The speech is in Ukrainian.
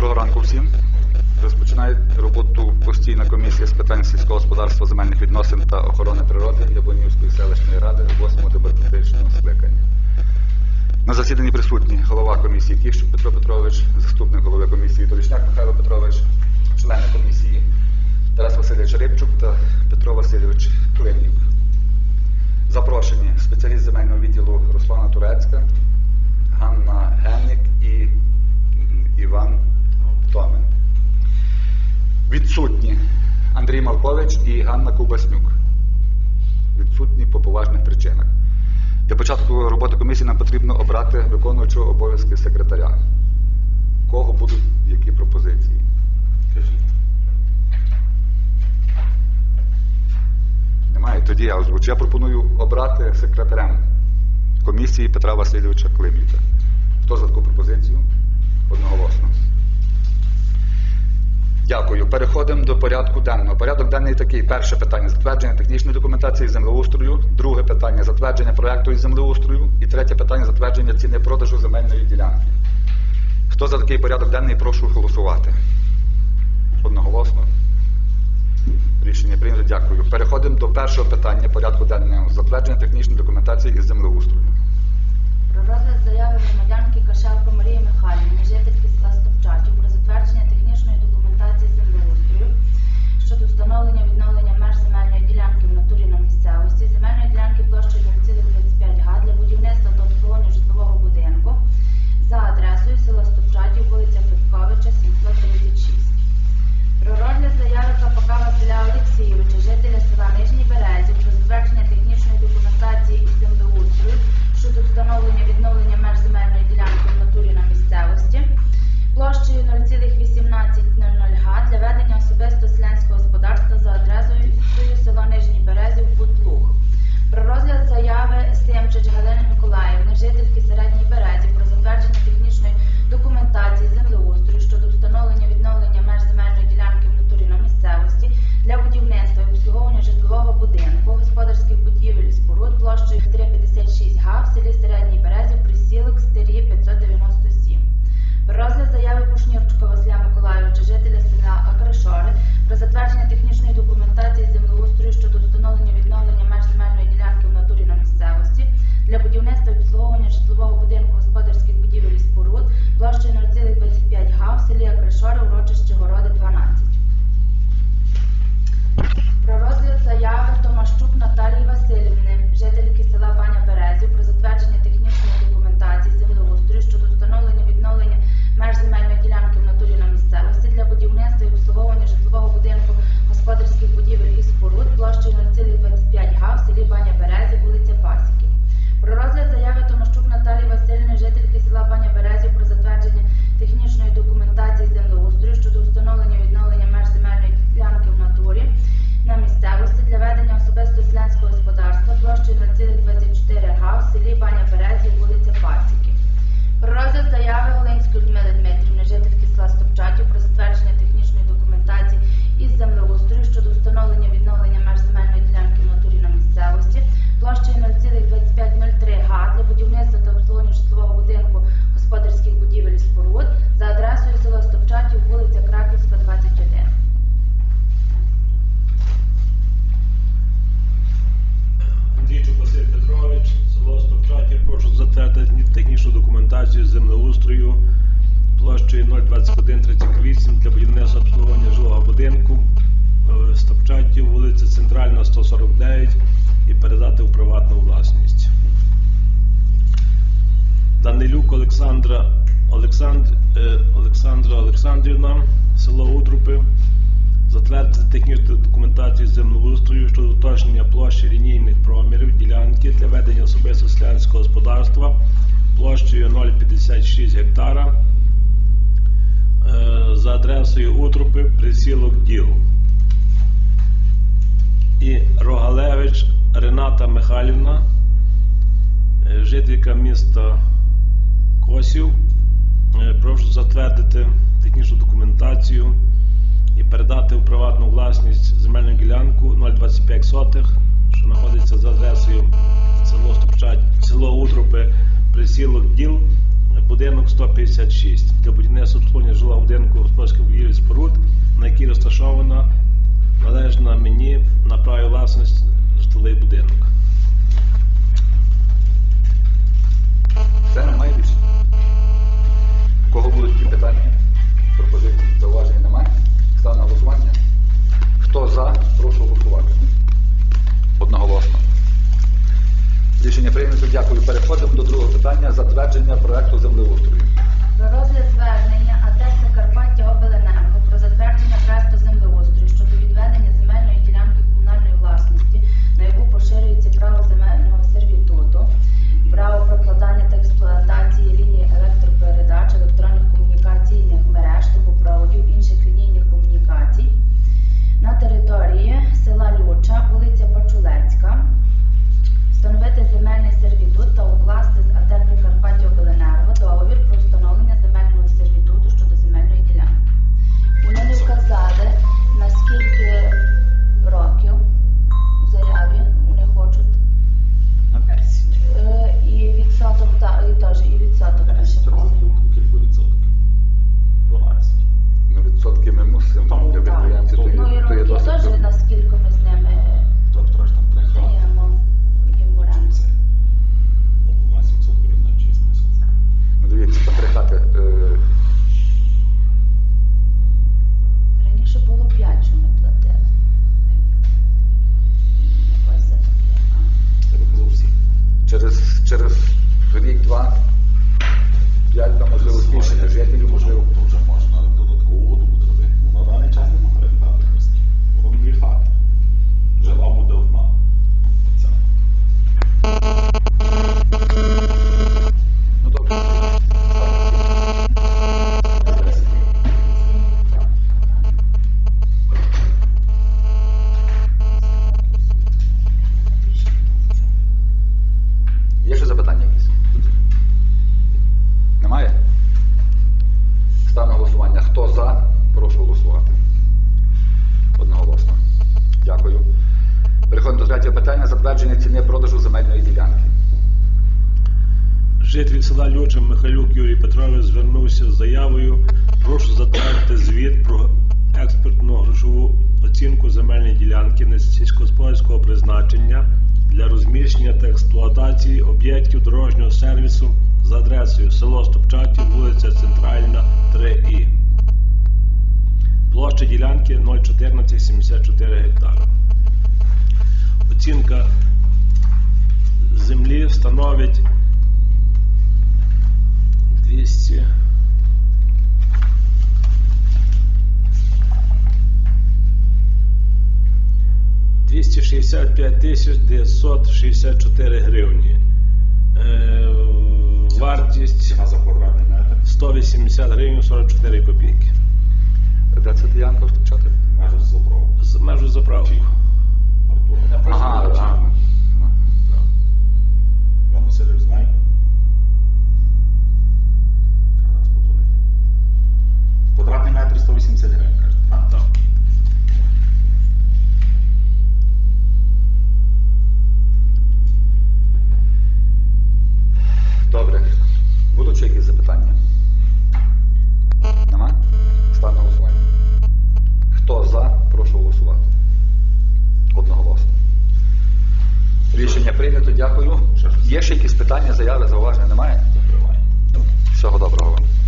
Доброго ранку всім. Розпочинає роботу постійна комісія з питань сільського господарства, земельних відносин та охорони природи Яблонівської селищної ради 8 демократичного скликання. На засіданні присутні голова комісії Кіщук Петро Петрович, заступник голови комісії Толішняк Михайло Петрович, члени комісії Тарас Васильович Рибчук та Петро Васильович Климнюк. Запрошені спеціаліст земельного відділу Руслана Турецька, Відсутні Андрій Малкович і Ганна Кубаснюк. Відсутні по поважних причинах. Для початку роботи комісії нам потрібно обрати виконуючого обов'язки секретаря. Кого будуть які пропозиції? Немає. Тоді я озвучу. Я пропоную обрати секретарем комісії Петра Васильовича Климіка. Хто за таку пропозицію? Одноголосно. Дякую. Переходимо до порядку денного. Порядок денний такий. Перше питання затвердження технічної документації землеустрою. Друге питання затвердження проекту із землеустрою. І третє питання затвердження ціни продажу земельної ділянки. Хто за такий порядок денний, прошу голосувати. Одноголосно. Рішення прийнято. Дякую. Переходимо до першого питання порядку денного. Затвердження технічної документації із землеустрою. Про розгляд заяви громадянки Кашевко Марії Михайлівни, жительки села Стопчатів, про затвердження технічної документації землеустрою щодо встановлення відновлення документацію землеустрою площею 02138 для будівництва обслуговування жилого будинку е, Стопчатів, вулиця Центральна, 149 і передати в приватну власність. Данилюк Олександра Олександр, е, Олександра Олександрівна, село Утрупи, затвердити технічну документацію землеустрою щодо уточнення площі лінійних промірів ділянки для ведення особисто селянського господарства площею 0,56 гектара е, за адресою Утрупи, присілок Діл. І Рогалевич Рената Михайлівна, е, жителька міста Косів. Е, Прошу затвердити технічну документацію і передати у приватну власність земельну ділянку 0,25 сотих, що знаходиться за присілок діл, будинок 156 для будівництва обслуговування жилого будинку господарських будівель споруд, на якій розташована належна мені на праві власності житловий будинок. Це немає рішення. Кого будуть ті питання? Пропозиції зауважень немає. Став на голосування. Хто за, прошу голосувати. Одноголосно. Рішення прийнято. Дякую. Переходимо до питання затвердження проекту землеустрою. Про розгляд звернення АТ Закарпаття обленерго третє питання затвердження ціни продажу земельної ділянки. Житель села Льоча Михайлюк Юрій Петрович звернувся з заявою. Прошу затвердити звіт про експертну грошову оцінку земельної ділянки несільськогосподарського призначення для розміщення та експлуатації об'єктів дорожнього сервісу за адресою село Стопчатів, вулиця Центральна, 3І. Площа ділянки 01474 гектара. Оцінка землі становить 200 265 тисяч 964 гривні. Вартість Ціна за квадратний метр. 180 гривень 44 копійки. Де це ділянка вступчати? Майже з запрову. З межу заправки. Ah, Vamos ser os nine? Дякую. Є ще якісь питання, заяви, зауваження? Немає? Всього доброго вам.